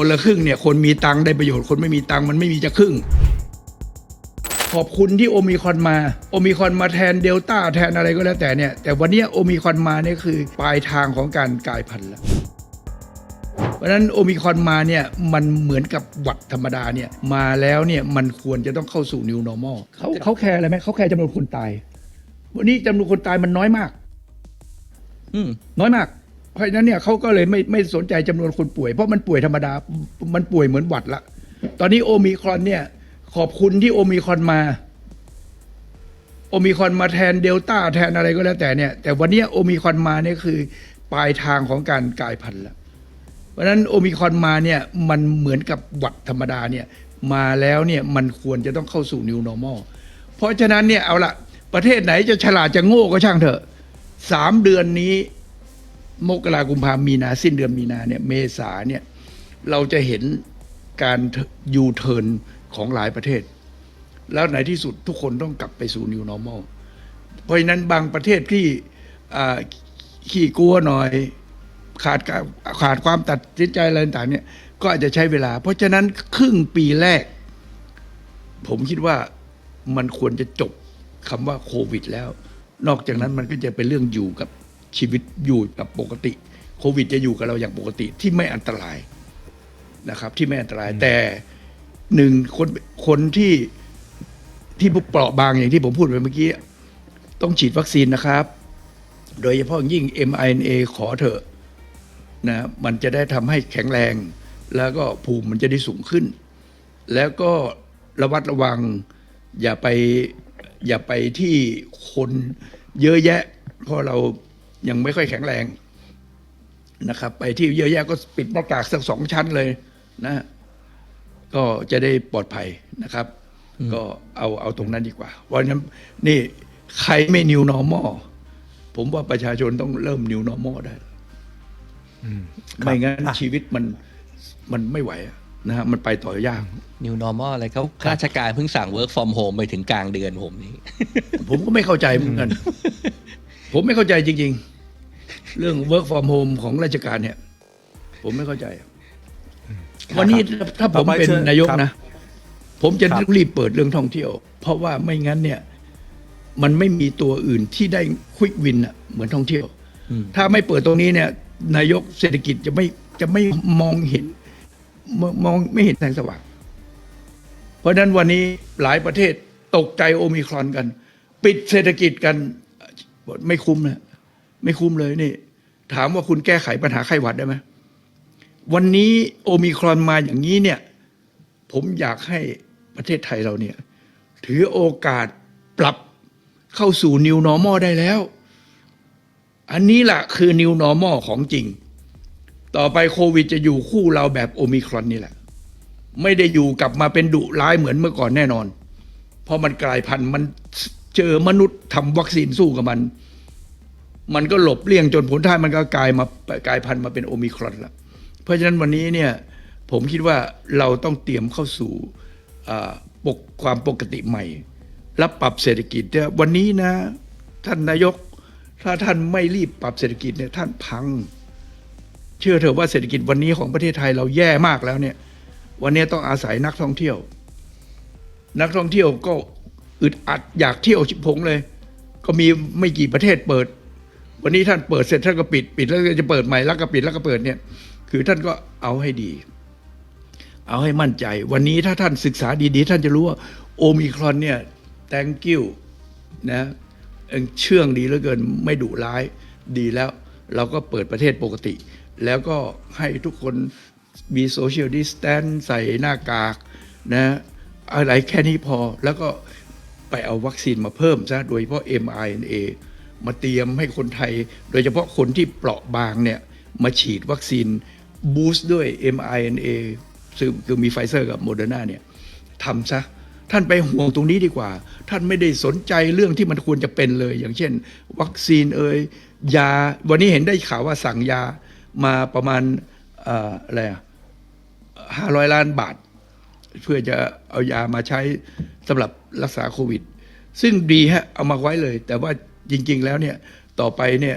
คนละครึ่งเนี่ยคนมีตังค์ได้ประโยชน์คนไม่มีตังค์มันไม่มีจะครึ่ง ขอบคุณที่โอมิครอนมา โอมิครอนมาแทนเดลต้าแทนอะไรก็แล้วแต่เนี่ย แต่วันเนี้ยโอมิครอนมาเนี่ยคือปลายทางของการกลายพันธุ์แล้วเพราะฉะนั้นโอมิครอนมาเนี่ยมันเหมือนกับหวัดธรรมดาเนี่ยมาแล้วเนี่ยมันควรจะต้องเข้าสู่ new normal เขาเขาแคร์อะไรไหมเขาแคร์จำนวนคนตาย วันนี้จำนวนคนตายมันน้อยมาก อืมน้อยมาก เพราะฉะนั้นเนี่ยเขาก็เลยไม่ไม่สนใจจำนวนคนป่วย เพราะมันป่วยธรรมดา มันป่วยเหมือนหวัดละ ตอนนี้โอมิครอนเนี่ย ขอบคุณที่โอมิครอนมา โอมิครอนมาแทนเดลต้าแทนอะไรก็แล้วแต่เนี่ย แต่วันนี้โอมิครอนมาเนี่ยคือปลายทางของการกลายพันธุ์แล้วเพราะฉะนั้นโอมิครอนมาเนี่ยมันเหมือนกับหวัดธรรมดาเนี่ยมาแล้วเนี่ยมันควรจะต้องเข้าสู่ new normal เพราะฉะนั้นเนี่ยเอาละประเทศไหนจะฉลาดจะโง่ก็ช่างเถอะสามเดือนนี้ มกรากุมภามีนาสิ้นเดือนมีนาเนี่ยเมษาเนี่ยเราจะเห็นการยูเทิร์นของหลายประเทศ แล้วในที่สุดทุกคนต้องกลับไปสู่ new normal เพราะฉะนั้นบางประเทศที่ขี้กลัวหน่อยขาดขาดความตัดสินใจอะไรต่างเนี่ยก็อาจจะใช้เวลา เพราะฉะนั้นครึ่งปีแรก ผมคิดว่ามันควรจะจบคำว่าโควิดแล้ว นอกจากนั้นมันก็จะเป็นเรื่องอยู่กับ ชีวิตอยู่กับปกติ โควิดจะอยู่กับเราอย่างปกติที่ไม่อันตรายนะครับ ที่ไม่อันตราย แต่หนึ่งคนคนที่ที่เปราะบางอย่างที่ผมพูดไปเมื่อกี้ ต้องฉีดวัคซีนนะครับ โดยเฉพาะยิ่ง mRNA ขอเถอะนะมันจะได้ทำให้แข็งแรง แล้วก็ภูมิมันจะได้สูงขึ้น แล้วก็ระวัดระวัง อย่าไปอย่าไปที่คนเยอะแยะ เพราะเรา ยังไม่ค่อยแข็งแรงนะครับ ไปที่เยอะแยะก็ปิดหน้ากากสักสองชั้นเลยนะ ก็จะได้ปลอดภัยนะครับ ก็เอาเอาตรงนั้นดีกว่าเพราะฉะนั้นนี่ใครไม่ new normal ผมว่าประชาชนต้องเริ่ม new normal ได้ไม่งั้นอะชีวิตมันมันไม่ไหวอะนะฮะมันไปต่อยาก new normal อะไรเขาข้าราชการเพิ่งสั่ง work from home ไปถึงกลางเดือนผมนี่ ผมก็ไม่เข้าใจเหมือนกัน ผมไม่เข้าใจจริง ๆ เรื่อง work from home ของราชการเนี่ย ผมไม่เข้าใจ วันนี้ถ้าผมต่อไปเป็นเชิญนายกครับนะ ผมจะครับรีบเปิดเรื่องท่องเที่ยว เพราะว่าไม่งั้นเนี่ย มันไม่มีตัวอื่นที่ได้ควิกวินอะเหมือนท่องเที่ยว ถ้าไม่เปิดตรงนี้เนี่ย นายกเศรษฐกิจจะไม่จะไม่มองเห็น มองมองไม่เห็นแสงสว่างเพราะฉะนั้นวันนี้หลายประเทศตกใจโอมิครอนกัน ปิดเศรษฐกิจกัน ไม่คุ้มนะไม่คุ้มเลยนี่ ถามว่าคุณแก้ไขปัญหาไข้หวัดได้ไหมวันนี้โอมิครอนมาอย่างนี้เนี่ย ผมอยากให้ประเทศไทยเราเนี่ย ถือโอกาสปรับเข้าสู่ New Normal ได้แล้ว อันนี้แหละคือ New Normal ของจริง ต่อไปโควิดจะอยู่คู่เราแบบโอมิครอนนี่แหละ ไม่ได้อยู่กลับมาเป็นดุร้ายเหมือนเมื่อก่อนแน่นอน เพราะมันกลายพันธุ์มัน เจอมนุษย์ทำวัคซีนสู้กับมัน มันก็หลบเลี่ยงจนผลท้ายมันก็กลายมากลายพันธุ์มาเป็นโอมิครอนละเพราะฉะนั้นวันนี้เนี่ยผมคิดว่าเราต้องเตรียมเข้าสู่ปกความปกติใหม่และปรับเศรษฐกิจเนี่ยวันนี้นะ ท่านนายก ถ้าท่านไม่รีบปรับเศรษฐกิจเนี่ยท่านพัง เชื่อเถอะว่าเศรษฐกิจวันนี้ของประเทศไทยเราแย่มากแล้วเนี่ย วันนี้ต้องอาศัยนักท่องเที่ยว นักท่องเที่ยวก็ อึดอัดอยากเที่ยวชิบผงเลย ก็มีไม่กี่ประเทศเปิด วันนี้ท่านเปิดเสร็จท่านก็ปิดปิดแล้วจะเปิดใหม่แล้วก็ปิดแล้วก็เปิดเนี่ย คือท่านก็เอาให้ดี เอาให้มั่นใจ วันนี้ถ้าท่านศึกษาดีๆ ท่านจะรู้ว่าโอมิครอนเนี่ย thank you นะเอิ่งเชื่องดีเหลือเกินไม่ดุร้ายดีแล้ว เราก็เปิดประเทศปกติ แล้วก็ให้ทุกคนมีโซเชียลดิสแตนใส่หน้ากากนะอะไรแค่นี้พอแล้วก็ ไปเอาวัคซีนมาเพิ่มซะโดยเฉพาะ mRNA มาเตรียมให้คนไทย โดยเฉพาะคนที่เปราะบางเนี่ยมาฉีดวัคซีนบูสต์ด้วย mRNA ซึ่งคือมีไฟเซอร์กับโมเดอร์นาเนี่ยทำซะท่านไปห่วงตรงนี้ดีกว่า ท่านไม่ได้สนใจเรื่องที่มันควรจะเป็นเลย อย่างเช่น วัคซีนเอ่ยยา วันนี้เห็นได้ข่าวว่าสั่งยามาประมาณอออะไรห้าร้อยล้านบาท เพื่อจะเอายามาใช้สำหรับรักษาโควิด ซึ่งดีฮะเอามาไว้เลย แต่ว่าจริง ๆ แล้วเนี่ยต่อไปเนี่ย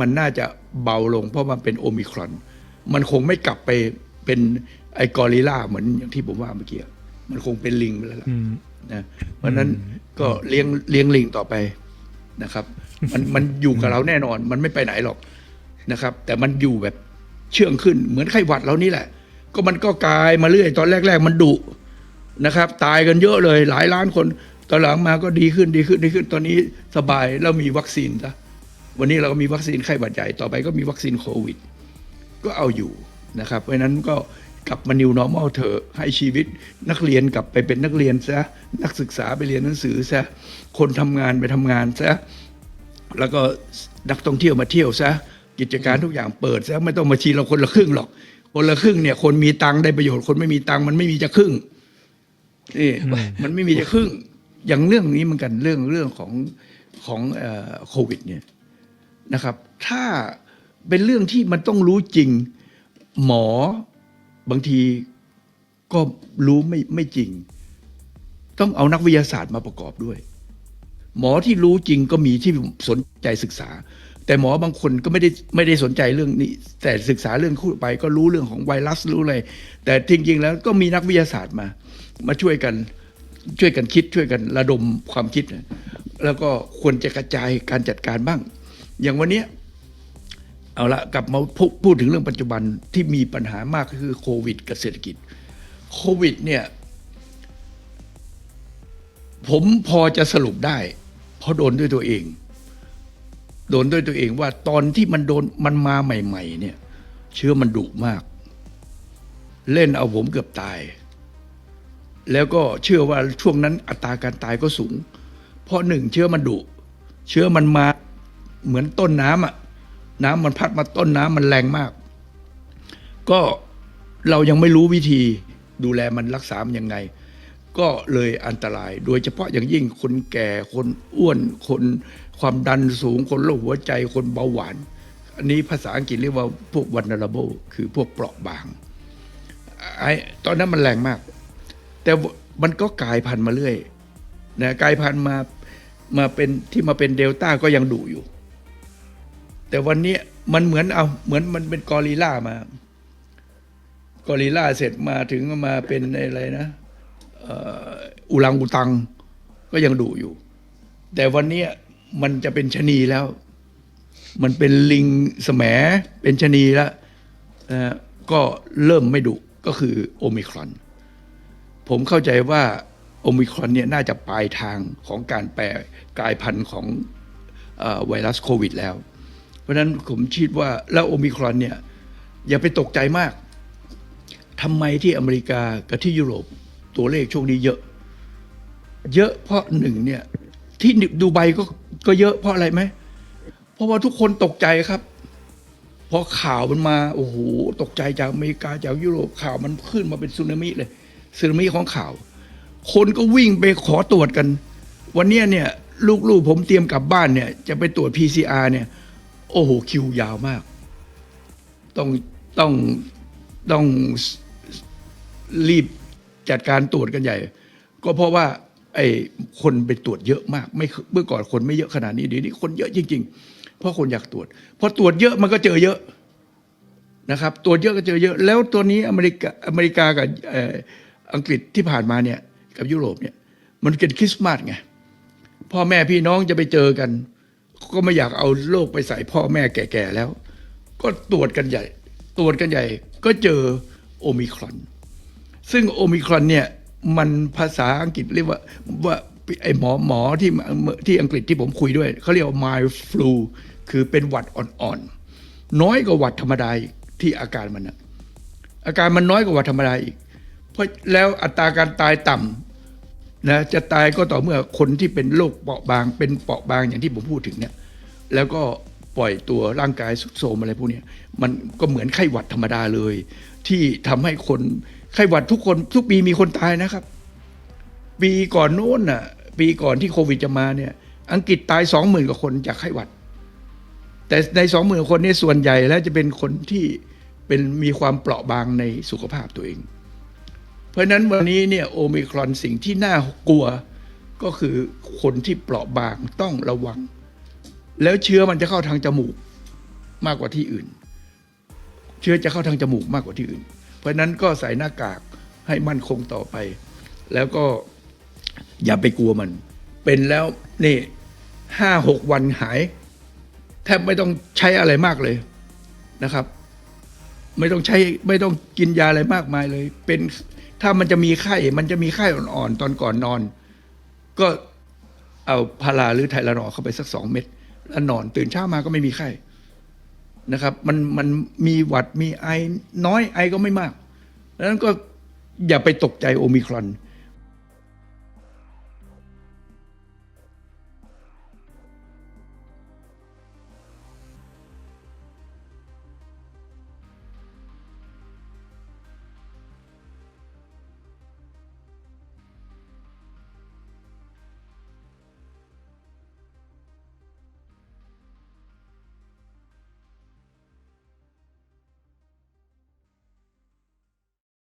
มันน่าจะเบาลง เพราะมันเป็นโอมิครอน มันคงไม่กลับไปเป็นไอ้กอริลลาเหมือนอย่างที่ผมว่าเมื่อกี้มันคงเป็นลิงไปแล้วล่ะอืมนะเพราะฉะนั้นก็เลี้ยงเลี้ยงลิงต่อไปนะครับ มันมันอยู่กับเราแน่นอน มันไม่ไปไหนหรอกนะครับ แต่มันอยู่แบบเชื่องขึ้นเหมือนไข้หวัดเรานี่แหละ ก็มันก็กลายมาเรื่อย ตอนแรก ๆ มันดุนะครับ ตายกันเยอะเลยหลายล้านคน ตอนหลังมาก็ดีขึ้นดีขึ้นดีขึ้น ตอนนี้สบายแล้วมีวัคซีนซะวันนี้เราก็มีวัคซีนไข้หวัดใหญ่ต่อไปก็มีวัคซีนโควิด ก็เอาอยู่นะครับ เพราะนั้นก็กลับมา new normal เถอะให้ชีวิตนักเรียนกลับไปเป็นนักเรียนซะนักศึกษาไปเรียนหนังสือซะคนทำงานไปทำงานซะแล้วก็นักท่องเที่ยวมาเที่ยวซะกิจการทุกอย่างเปิดซะไม่ต้องมาชีเราคนละครึ่งหรอก คนละครึ่งเนี่ย คนมีตังค์ได้ประโยชน์คนไม่มีตังค์มันไม่มีจะครึ่งนี่มันไม่มีจะครึ่ง อย่างเรื่องนี้เหมือนกันเรื่องเรื่องของของเอ่อโควิด เนี่ยนะครับ ถ้าเป็นเรื่องที่มันต้องรู้จริง หมอบางทีก็รู้ไม่ไม่จริง ต้องเอานักวิทยาศาสตร์มาประกอบด้วย หมอที่รู้จริงก็มีที่สนใจศึกษา แต่หมอบางคนก็ไม่ได้ไม่ได้สนใจเรื่องนี้ แต่ศึกษาเรื่องคู่ไปก็รู้เรื่องของไวรัสรู้อะไรแต่จริงๆแล้วก็มีนักวิทยาศาสตร์มา มาช่วยกันช่วยกันคิดช่วยกันระดมความคิด แล้วก็ควรจะกระจายการจัดการบ้าง อย่างวันนี้เอาละกลับมาพูพูดถึงเรื่องปัจจุบันที่มีปัญหามากก็คือโควิดกับเศรษฐกิจโควิดเนี่ย ผมพอจะสรุปได้ เพราะโดนด้วยตัวเอง โดนด้วยตัวเองว่าตอนที่มันโดนมันมาใหม่ ๆ เนี่ย เชื้อมันดุมาก เล่นเอาผมเกือบตาย แล้วก็เชื่อว่าช่วงนั้นอัตราการตายก็สูง เพราะหนึ่งเชื้อมันดุเชื้อมันมาเหมือนต้นน้ำอะน้ำมันพัดมาต้นน้ำมันแรงมาก ก็เรายังไม่รู้วิธีดูแลมันรักษามันยังไง ก็เลยอันตราย โดยเฉพาะอย่างยิ่งคนแก่คนอ้วนคน ความดันสูงคนโรคหัวใจคนเบาหวาน อันนี้ภาษาอังกฤษเรียกว่าพวก vulnerable คือพวกเปราะบางไอ้ตอนนั้นมันแรงมาก แต่มันก็กลายพันธุ์มาเรื่อยนะกลายพันธุ์มามาเป็นที่มาเป็นเดลต้าก็ยังดุอยู่ แต่วันนี้มันเหมือนเอาเหมือนมันเป็นกอริลลามากอริลลาเสร็จมาถึงมาเป็นอะไรนะอออุลังอุตังก็ยังดุอยู่ แต่วันนี้ มันจะเป็นชะนีแล้ว มันเป็นลิงแสมเป็นชะนีแล้วนะฮะก็เริ่มไม่ดุก็คือโอมิครอน ผมเข้าใจว่าโอมิครอนเนี่ยน่าจะปลายทางของการแปรกลายพันธุ์ของอไวรัสโควิดแล้ว เพราะฉะนั้นผมคิดว่าแล้วโอมิครอนเนี่ยอย่าไปตกใจมากทำไมที่อเมริกากับที่ยุโรปตัวเลขช่วงนี้เยอะ เยอะเพราะหนึ่งเนี่ยที่ดูไบก็ ก็เยอะเพราะอะไรไหม เพราะว่าทุกคนตกใจครับ พอข่าวมันมา โอ้โห ตกใจจากอเมริกาจากยุโรปข่าวมันขึ้นมาเป็นสึนามิเลยสึนามิของข่าว คนก็วิ่งไปขอตรวจกัน วันนี้เนี่ย ลูกๆผมเตรียมกลับบ้านเนี่ย จะไปตรวจ PCR เนี่ย โอ้โห คิวยาวมาก ต้องต้องต้องรีบจัดการตรวจกันใหญ่ ก็เพราะว่า ไอ้คนไปตรวจเยอะมาก ไม่เมื่อก่อนคนไม่เยอะขนาดนี้เดี๋ยวนี้คนเยอะจริง ๆ เพราะคนอยากตรวจพอตรวจเยอะมันก็เจอเยอะนะครับตรวจเยอะก็เจอเยอะ แล้วตัวนี้อเมริกาอเมริกากับอ่ออังกฤษที่ผ่านมาเนี่ยกับยุโรปเนี่ยมันเป็นคริสต์มาสไงพ่อแม่พี่น้องจะไปเจอกัน ก็ไม่อยากเอาโรคไปใส่พ่อแม่แก่ๆแล้ว ก็ตรวจกันใหญ่ ตรวจกันใหญ่ ก็เจอโอมิครอน ซึ่งโอมิครอนเนี่ย มันภาษาอังกฤษเรียกว่าว่าไอหมอหมอที่ที่อังกฤษที่ผมคุยด้วย เขาเรียกว่า mild flu คือเป็นหวัดอ่อนๆ น้อยกว่าหวัดธรรมดาอีกที่อาการมันนะอาการมันน้อยกว่าหวัดธรรมดาอีก เพราะแล้วอัตราการตายต่ำนะจะตายก็ต่อเมื่อคนที่เป็นโรคเปราะบาง เป็นเปราะบางอย่างที่ผมพูดถึงเนี่ยแล้วก็ปล่อยตัวร่างกายสุดโทมอะไรพวกนี้มันก็เหมือนไข้หวัดธรรมดาเลย ที่ทำให้คน ไข้หวัดทุกคนทุกปีมีคนตายนะครับ ปีก่อนโน้นน่ะ ปีก่อนที่โควิดจะมาเนี่ย อังกฤษตายสองหมื่นกว่าคนจากไข้หวัด แต่ในสองหมื่นคนนี้ส่วนใหญ่แล้วจะเป็นคนที่เป็นมีความเปราะบางในสุขภาพตัวเอง เพราะนั้นวันนี้เนี่ยโอมิครอนสิ่งที่น่ากลัวก็คือคนที่เปราะบางต้องระวัง แล้วเชื้อมันจะเข้าทางจมูกมากกว่าที่อื่น เชื้อจะเข้าทางจมูกมากกว่าที่อื่น เพราะนั้นก็ใส่หน้ากากให้มั่นคงต่อไป แล้วก็อย่าไปกลัวมัน เป็นแล้วนี่ห้าหกวันหาย แทบไม่ต้องใช้อะไรมากเลยนะครับ ไม่ต้องใช้ไม่ต้องกินยาอะไรมากมายเลย เป็นถ้ามันจะมีไข้ มันจะมีไข้อ่อนๆตอนก่อนนอน ก็เอาพาราหรือไทลานอลเข้าไปสักสองเม็ดแล้วนอนตื่นเช้ามาก็ไม่มีไข้ นะครับมันมันมีหวัดมีไอน้อยไอก็ไม่มากดังนั้นก็อย่าไปตกใจโอมิครอน